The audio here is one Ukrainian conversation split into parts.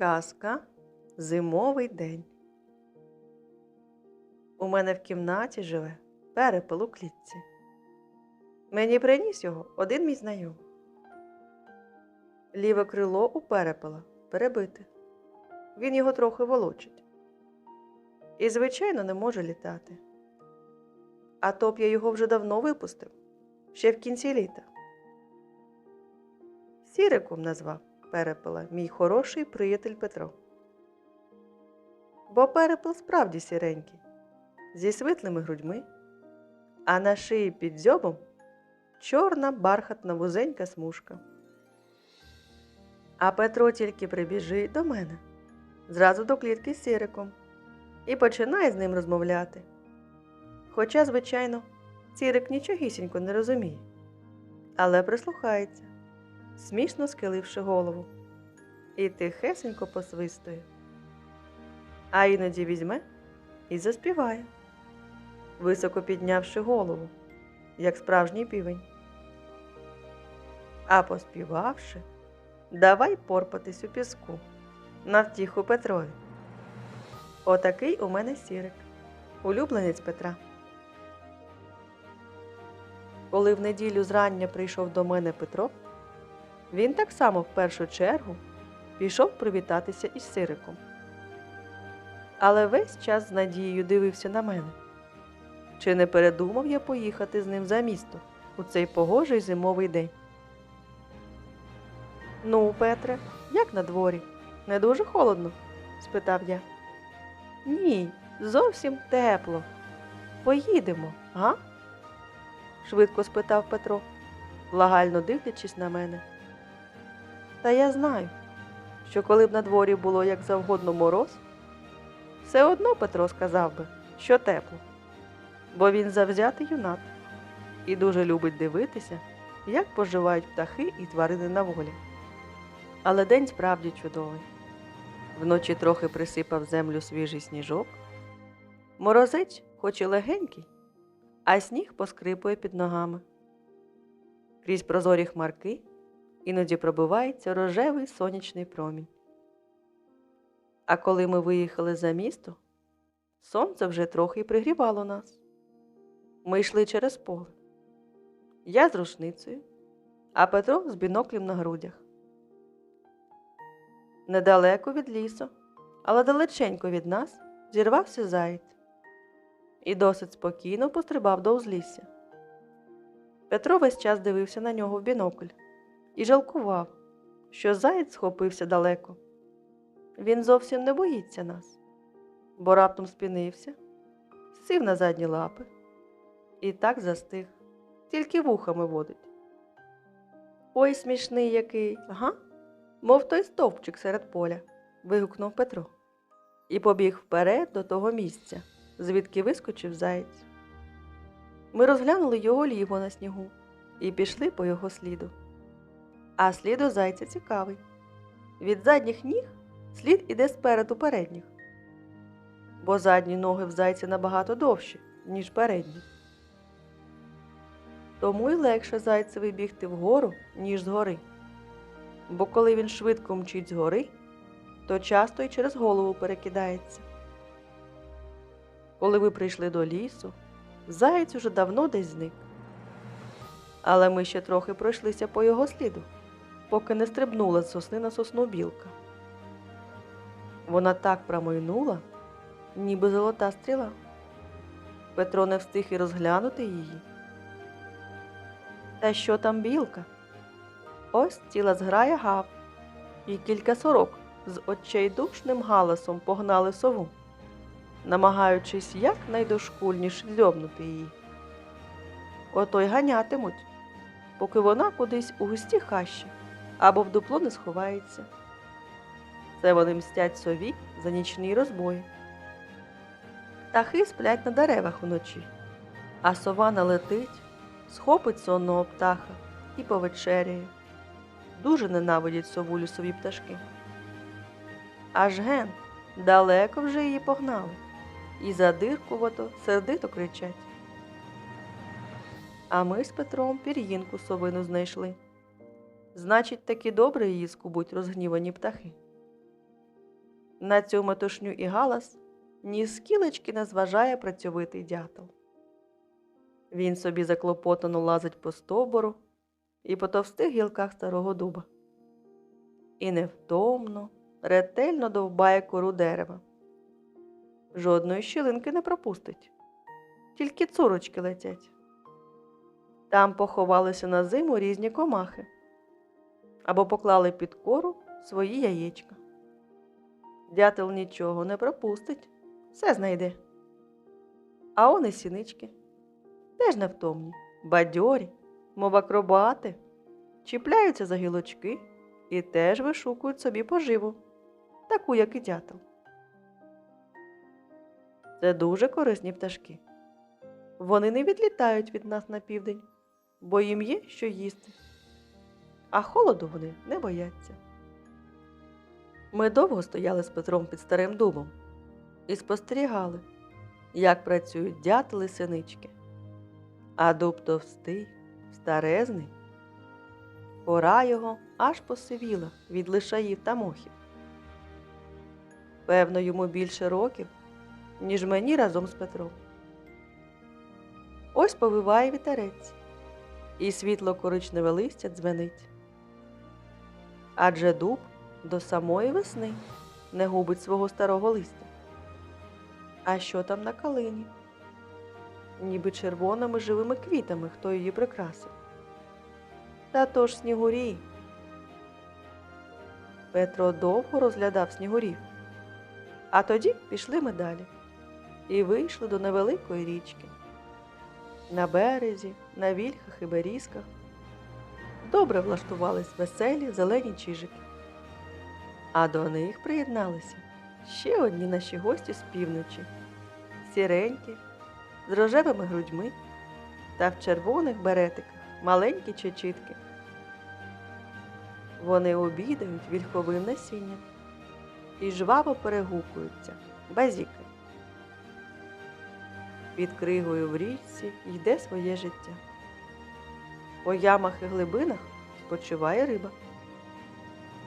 Казка Зимовий день. У мене в кімнаті живе перепел у клітці. Мені приніс його один мій знайомий. Ліве крило у перепела перебите. Він його трохи волочить. І, звичайно, не може літати. А то б я його вже давно випустив, ще в кінці літа. Сіриком назвав перепела мій хороший приятель Петро. Бо перепел справді сіренький, зі світлими грудьми, а на шиї під дзьобом чорна бархатна вузенька смужка. А Петро тільки прибіжить до мене зразу до клітки з сіриком і починає з ним розмовляти. Хоча, звичайно, сірик нічогісінько не розуміє, але прислухається смішно скиливши голову, і тихесенько посвистує. А іноді візьме і заспіває, високо піднявши голову, як справжній півень. А поспівавши, давай порпатись у піску на втіху Петрові. Отакий у мене сірик, улюбленець Петра. Коли в неділю зрання прийшов до мене Петро, він так само в першу чергу пішов привітатися із Сириком. Але весь час з надією дивився на мене. Чи не передумав я поїхати з ним за місто у цей погожий зимовий день? Ну, Петре, як на дворі? Не дуже холодно? спитав я. Ні, зовсім тепло. Поїдемо, га? швидко спитав Петро, благально дивлячись на мене. Та я знаю, що коли б на дворі було як завгодно мороз, все одно Петро сказав би, що тепло, бо він завзятий юнат і дуже любить дивитися, як поживають птахи і тварини на волі. Але день справді чудовий. Вночі трохи присипав землю свіжий сніжок. Морозець, хоч і легенький, а сніг поскрипує під ногами. Крізь прозорі хмарки іноді пробивається рожевий сонячний промінь. А коли ми виїхали за місто, сонце вже трохи пригрівало нас. Ми йшли через поле. Я з рушницею, а Петро з біноклем на грудях. Недалеко від лісу, але далеченько від нас зірвався заєць і досить спокійно пострибав до узлісся. Петро весь час дивився на нього в бінокль і жалкував, що заєць схопився далеко. Він зовсім не боїться нас, бо раптом спинився, сів на задні лапи і так застиг, тільки вухами водить. Ой, смішний який, га? Мов той стовпчик серед поля, вигукнув Петро і побіг вперед до того місця, звідки вискочив заєць. Ми розглянули його ліво на снігу і пішли по його сліду. А слід у зайця цікавий. Від задніх ніг слід іде спереду передніх, бо задні ноги в зайця набагато довші, ніж передні. Тому й легше зайцеві бігти вгору, ніж згори. Бо коли він швидко мчить згори, то часто й через голову перекидається. Коли ми прийшли до лісу, заєць уже давно десь зник. Але ми ще трохи пройшлися по його сліду поки не стрибнула з сосни на сосну білка. Вона так промайнула, ніби золота стріла. Петро не встиг і розглянути її. Та що там білка? Ось ціла зграя гав, і кілька сорок з очейдушним галасом погнали сову, намагаючись якнайдошкульніше зьобнути її. Ото й ганятимуть, поки вона кудись у густі хащі або в дупло не сховається. Це вони мстять сові за нічний розбой. Птахи сплять на деревах вночі, а сова налетить, схопить сонного птаха і повечеряє. Дуже ненавидять сову лісові пташки. Аж ген далеко вже її погнали і задиркувато сердито кричать. А ми з Петром пір'їнку совину знайшли. Значить, таки добре її скубуть розгнівані птахи. На цю метушню і галас ні скілечки не зважає працьовитий дятел. Він собі заклопотано лазить по стовбуру і по товстих гілках старого дуба. І невтомно, ретельно довбає кору дерева. Жодної щілинки не пропустить, тільки цурочки летять. Там поховалися на зиму різні комахи або поклали під кору свої яєчка. Дятел нічого не пропустить, все знайде. А он і сінички теж невтомні, бадьорі, мов акробати, чіпляються за гілочки і теж вишукують собі поживу, таку, як і дятел. Це дуже корисні пташки. Вони не відлітають від нас на південь, бо їм є що їсти. А холоду вони не бояться. Ми довго стояли з Петром під старим дубом і спостерігали, як працюють дятели синички. А дуб товстий, старезний. Кора його аж посивіла від лишаїв та мохів. Певно, йому більше років, ніж мені разом з Петром. Ось повиває вітерець, і світло коричневе листя дзвенить. Адже дуб до самої весни не губить свого старого листя. А що там на калині? Ніби червоними живими квітами, хто її прикрасив. Та то ж снігурі. Петро довго розглядав снігурів. А тоді пішли ми далі і вийшли до невеликої річки. На березі, на вільхах і берізках добре влаштувались веселі зелені чижики. А до них приєдналися ще одні наші гості з півночі, сіренькі, з рожевими грудьми та в червоних беретиках маленькі чечітки. Вони обідають вільховим насінням і жваво перегукуються, базіки. Під кригою в річці йде своє життя. По ямах і глибинах спочиває риба.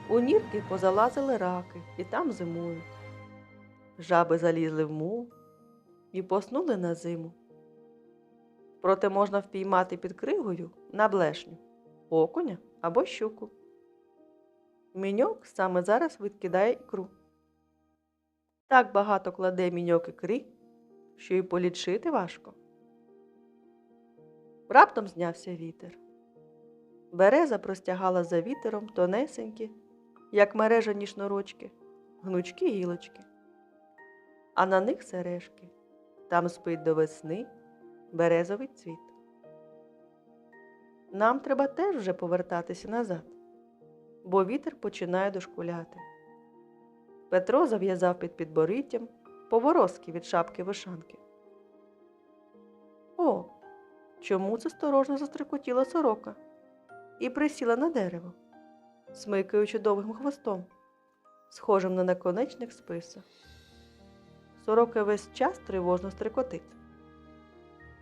У нірки позалазили раки і там зимують. Жаби залізли в мул і поснули на зиму. Проте можна впіймати під кригою на блешню, окуня або щуку. Міньок саме зараз відкидає ікру. Так багато кладе міньок ікри, що й полічити важко. Раптом знявся вітер. Береза простягала за вітером тонесенькі, як мережані шнурочки, гнучкі гілочки, а на них сережки. Там спить до весни березовий цвіт. Нам треба теж вже повертатися назад, бо вітер починає дошкуляти. Петро зав'язав під підборіттям поворозки від шапки вишанки. О, чому це сторожно застрикотіла сорока і присіла на дерево, смикаючи довгим хвостом, схожим на наконечник списа. Сорока весь час тривожно стрикотить.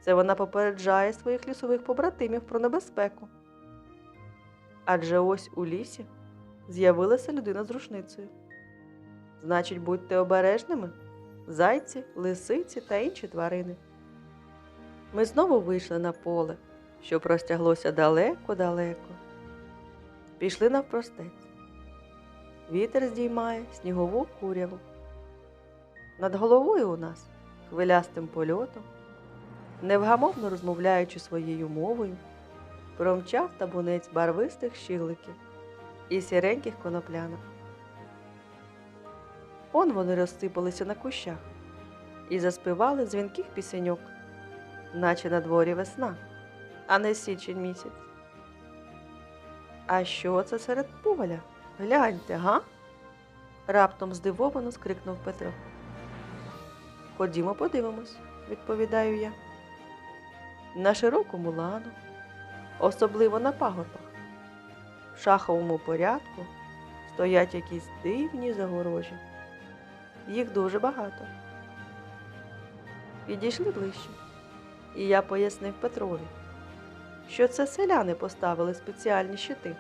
Це вона попереджає своїх лісових побратимів про небезпеку. Адже ось у лісі з'явилася людина з рушницею. Значить, будьте обережними зайці, лисиці та інші тварини. Ми знову вийшли на поле, що простяглося далеко-далеко. Пішли навпростець. Вітер здіймає снігову куряву. Над головою у нас хвилястим польотом, невгамовно розмовляючи своєю мовою, промчав табунець барвистих щигликів і сіреньких коноплянок. Он вони розсипалися на кущах і заспівали дзвінких пісеньок, наче на дворі весна, а не січень місяць. А що це серед поля? Гляньте, га? раптом здивовано скрикнув Петро. Ходімо, подивимось, відповідаю я. На широкому лану, особливо на пагорбах, в шаховому порядку стоять якісь дивні загорожі. Їх дуже багато. Підійшли ближче, і я пояснив Петрові, що це селяни поставили спеціальні щити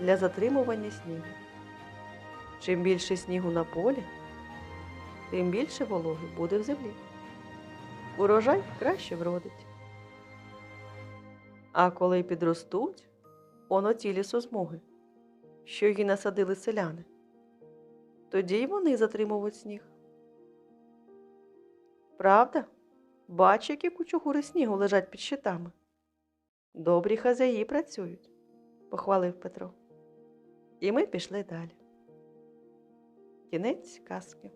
для затримування снігу. Чим більше снігу на полі, тим більше вологи буде в землі. Урожай краще вродить. А коли підростуть, он оті лісозмоги, що її насадили селяни, тоді й вони затримують сніг. Правда? Бач, які кучугури снігу лежать під щитами. Добрі хазяї працюють, похвалив Петро. І ми пішли далі. Кінець казки.